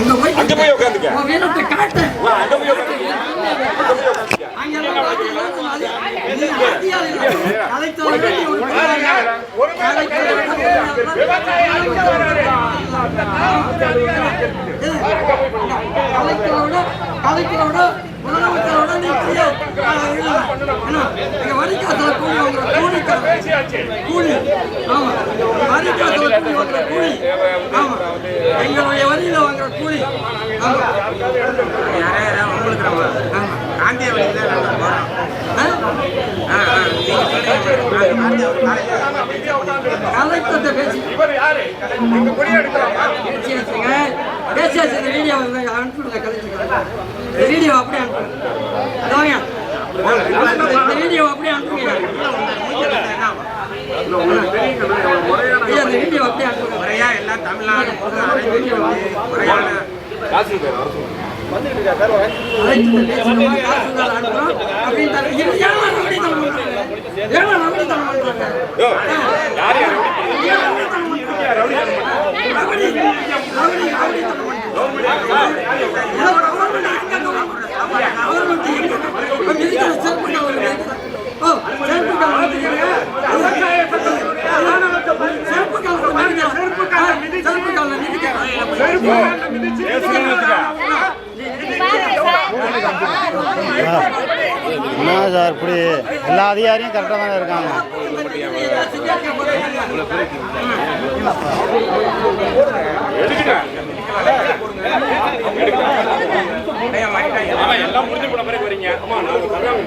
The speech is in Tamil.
இங்க போய் உட்காந்துக்க உன் வீரத்தை காட்டு. வா, அங்க போய் உட்காந்துக்க அங்க போய் உட்காந்துக்க ஒரு கலைக்கிறோட முதலமைச்சரோட நீ பெரிய என்ன எங்க வரிக்காசுல கூலி வாங்குற கூலி ஆமா கூலி வாங்குற கூலி ஆமா எங்களுடைய கூலி ஆமா காந்திய வழியில நாங்க போறோம் ஆ? ஆ, ஆ, நீங்க ஒரு காலேஜ் பேசி இவர் இந்த வீடியோ அனுப்பிவிடுங்க கலைச்சிருக்கேன் வீடியோ அப்படியே அனுப்புங்க இந்த வீடியோ அப்படியே அனுப்புங்க ஐயா இந்த வீடியோ அப்படியே அனுப்புங்க முறையா எல்லாம் தமிழ்நாடு முறையான அப்படின்னு பண்றாங்க? என்ன சார் இப்படி எல்லா அதிகாரியும் கரெக்டாக தானே இருக்காங்க. எல்லாம் முடிஞ்சு போன பிறகு வரீங்க அம்மா ஏதாவது